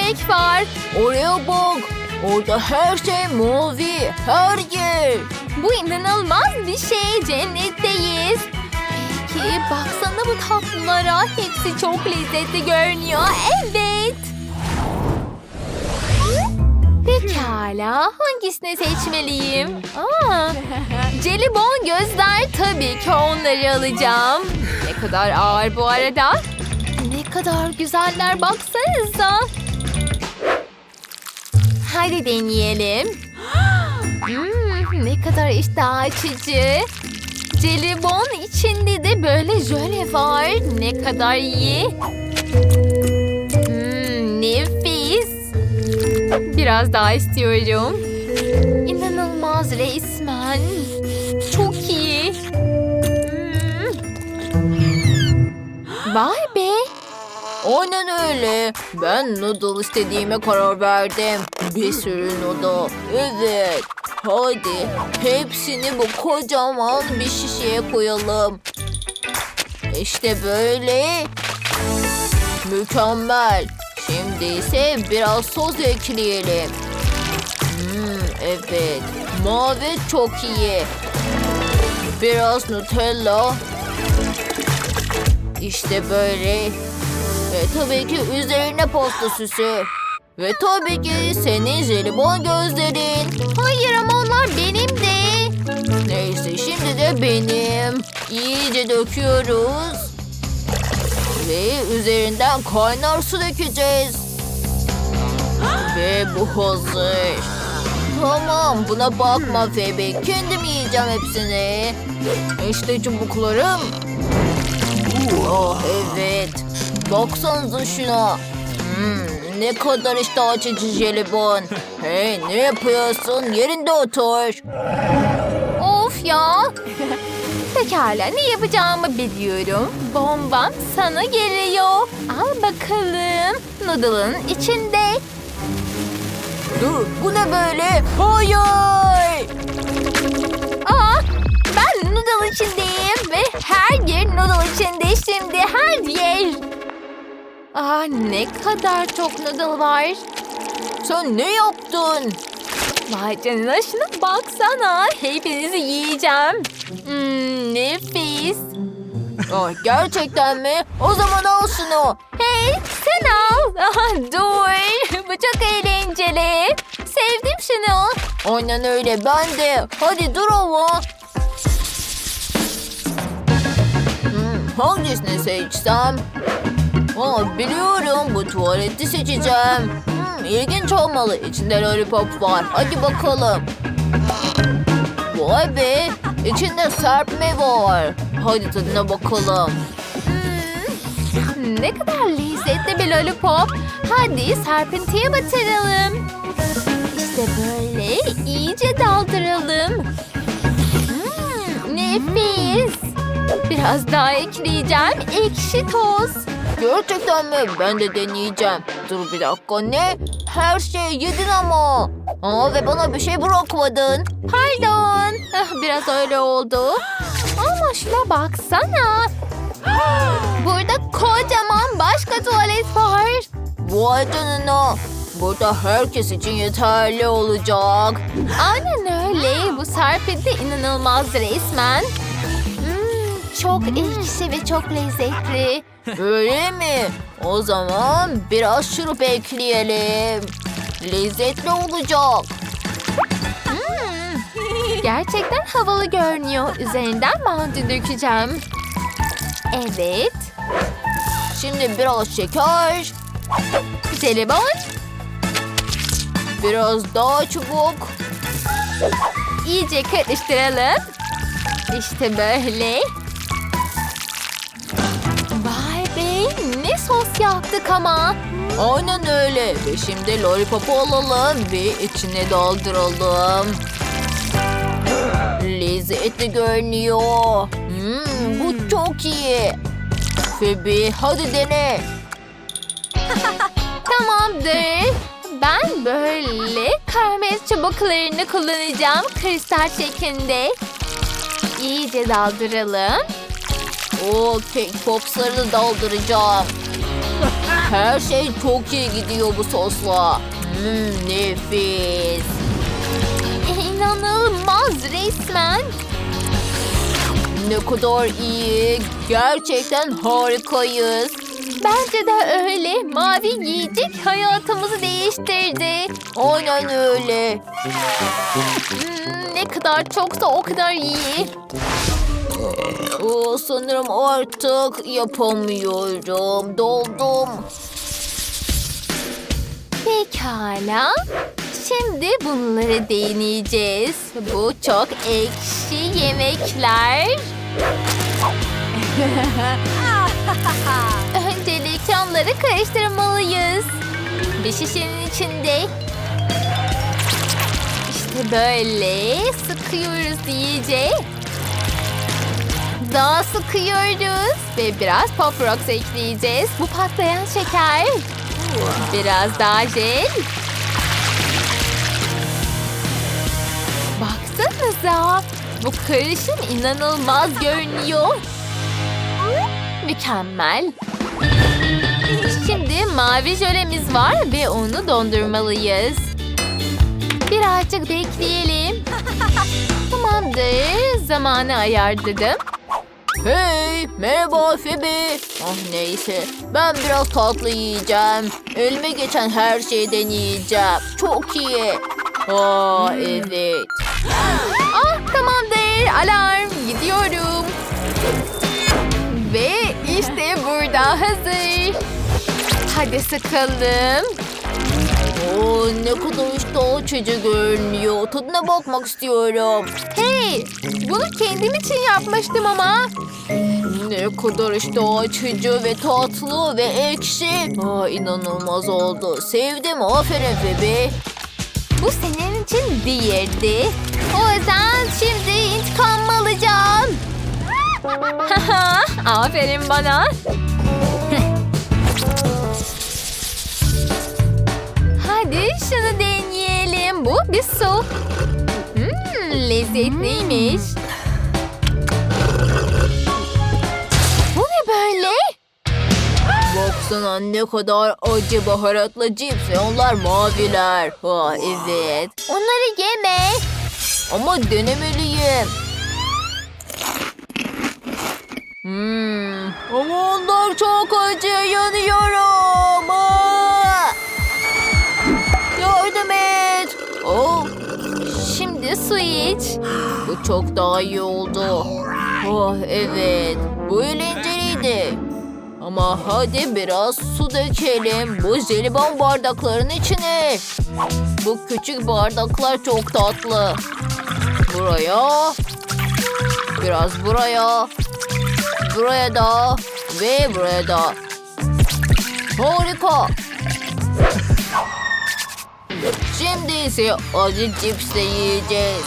yemek var. Oraya bak. Orada her şey mavi. Her yer. Bu inanılmaz bir şey. Cennetteyiz. Peki baksana bu tatlılara. Hepsi çok lezzetli görünüyor. Evet. Pekala. Hangisini seçmeliyim? Aa, jelibon gözler. Tabii ki onları alacağım. Ne kadar ağır bu arada. Ne kadar güzeller baksanıza. Hadi deneyelim. Hmm, ne kadar iştah açıcı. Jelibon içinde de böyle jöle var. Ne kadar iyi. Hmm, nefis. Biraz daha istiyorum. İnanılmaz resmen. Çok iyi. Hmm. Vay be. Aynen öyle. Ben noodle istediğime karar verdim. Bir sürü noodle. Evet. Hadi hepsini bu kocaman bir şişeye koyalım. İşte böyle. Mükemmel. Şimdi ise biraz sos ekleyelim. Hmm, evet. Mavi çok iyi. Biraz Nutella. İşte böyle. Ve tabii ki üzerine pasta süsü. Ve tabii ki senin jelibon gözlerin. Hayır ama onlar benim de. Neyse şimdi de benim. İyice döküyoruz. Ve üzerinden kaynar su dökeceğiz. Ve bu hazır. Tamam buna bakma Phoebe. Kendim yiyeceğim hepsini. İşte çubuklarım. Oh evet. Baksanıza şuna. Hmm, ne kadar iştah açıcı jelibon. Hey ne yapıyorsun? Yerinde otur. Of ya. Pekala ne yapacağımı biliyorum. Bombam sana geliyor. Al bakalım. Noodle'ın içinde. Dur bu ne böyle? Hayır! Aa, ben noodle içindeyim ve her yer noodle içinde şimdi her yer. Aa, ne kadar çok noodle var. Sen ne yaptın? Vay canına şuna baksana. Hepinizi yiyeceğim. Hmm, nefis. Ah, gerçekten mi? O zaman al şunu. Hey sen al. Aha, dur. Bu çok eğlenceli. Sevdim şunu. Aynen öyle ben de. Hadi dur ama. Hmm, hangisini seçsem? Aa, biliyorum bu tuvaleti seçeceğim. Hmm, ilginç olmalı. İçinde lollipop var. Hadi bakalım. Vay be. İçinde serpme var. Hadi tadına bakalım. Hmm, ne kadar lezzetli bir lollipop. Hadi serpintiye batıralım. İşte böyle iyice daldıralım. Hmm, nefis. Biraz daha ekleyeceğim. Ekşi toz. Gerçekten mi? Ben de deneyeceğim. Dur bir dakika ne? Her şeyi yedin ama. Aa, ve bana bir şey bırakmadın. Pardon. Ah, Biraz öyle oldu. Ama şuna baksana. Burada kocaman başka tuvalet var. Vay canına. Burada herkes için yeterli olacak. Aynen öyle. Bu serpilti inanılmaz resmen. Çok ekşi ve çok lezzetli. Öyle mi? O zaman biraz şurup ekleyelim. Lezzetli olacak. Hmm, gerçekten havalı görünüyor. Üzerinden mantı dökeceğim. Evet. Şimdi biraz şeker, Jelibon. biraz daha çubuk. İyice karıştıralım. İşte böyle. Sos yaptık ama. Aynen öyle. Ve şimdi lollipopu alalım ve içine dolduralım. Lezzetli görünüyor. Hmm, bu çok iyi. Phoebe hadi dene. Tamamdır. Ben böyle karamel çubuklarını kullanacağım kristal şeklinde. İyice daldıralım. O cake pops'ları dolduracağım. Her şey çok iyi gidiyor bu sosla. Hmm, nefis. İnanılmaz resmen. Ne kadar iyi. Gerçekten harikayız. Bence de öyle. Mavi yiyecek hayatımızı değiştirdi. Aynen öyle. Hmm, ne kadar çoksa o kadar iyi. Oo, sanırım artık yapamıyorum. Doldum. Pekala. Şimdi bunları deneyeceğiz. Bu çok ekşi yemekler. Öncelikle onları karıştırmalıyız. Bir şişenin içinde. İşte böyle sıkıyoruz iyice. Daha sıkıyoruz ve biraz pop rocks ekleyeceğiz. Bu patlayan şeker. Biraz daha jel. Baksanıza. Bu karışım inanılmaz görünüyor. Mükemmel. Şimdi mavi jölemiz var ve onu dondurmalıyız. Birazcık bekleyelim. Tamamdır. Zamanı ayarladım. Hey, merhaba Phoebe. Ah neyse, ben biraz tatlı yiyeceğim. Elime geçen her şeyden yiyeceğim. Çok iyi. Aa evet. Ah tamamdır. Alarm. Gidiyorum. Ve işte burada hazır. Hadi sıkalım. Oo ne kadar iştah açıcı görünüyor. Tadına bakmak istiyorum. Hey, bunu kendim için yapmıştım ama. Ne kadar iştah açıcı ve tatlı ve ekşi. Aa inanılmaz oldu. Sevdim. Aferin Phoebe. Bu senin için değildi. O yüzden şimdi intikam alacağım. Aferin bana. Hadi şunu deneyelim. Bu bir su. Hmm, lezzetliymiş. Bu ne böyle? Baksana ne kadar acı baharatlı cips ve onlar maviler. Ha evet. Onları yeme. Ama denemeliyim. Hmm, ama onlar çok acı yanıyorum. Oh, Şimdi su iç. bu çok daha iyi oldu. Oh evet, bu eğlenceliydi. Ama hadi biraz su dökelim bu jelibon bardakların içine. Bu küçük bardaklar çok tatlı. Buraya. Biraz buraya. Buraya da. Ve buraya da. Harika. Şimdi ise acı cipsle yiyeceğiz.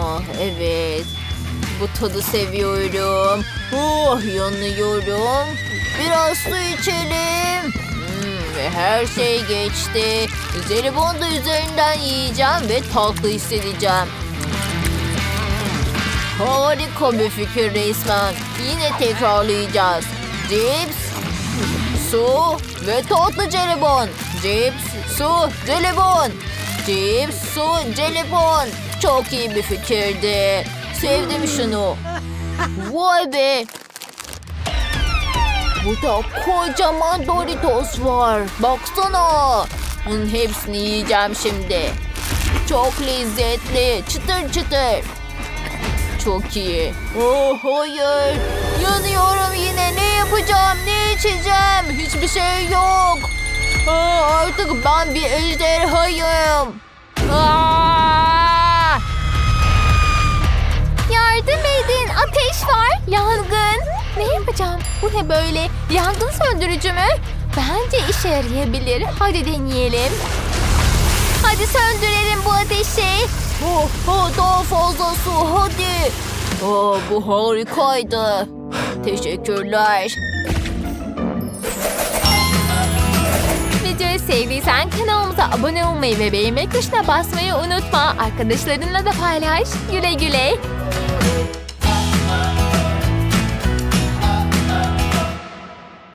Ah evet. Bu tadı seviyorum. Oh yanıyorum. Biraz su içelim. Hmm, ve her şey geçti. Jelibon da üzerinden yiyeceğim ve tatlı hissedeceğim. Harika bir fikir resmen. Yine tekrarlayacağız. Cips, su ve tatlı jelibon. Cips, su, jelibon. Cips, su, jelibon. Çok iyi bir fikirdi. Sevdim şunu. Vay be. Burada kocaman Doritos var. Baksana. Bunun hepsini yiyeceğim şimdi. Çok lezzetli. Çıtır çıtır. Çok iyi. Oh hayır. Yanıyorum yine. Ne yapacağım? Ne içeceğim? Hiçbir şey yok. Aa, artık ben bir ejderhayım. Yardım edin. Ateş var. Yangın. Ne yapacağım? Bu ne böyle? Yangın söndürücü mü? Bence işe yarayabilir. Hadi deneyelim. Hadi söndürelim bu ateşi. Oh, oh, daha fazla su hadi. Oh, bu harikaydı. Teşekkürler. Videoyu sevdiysen kanalımıza abone olmayı ve beğenmek tuşuna basmayı unutma. Arkadaşlarınla da paylaş. Güle güle.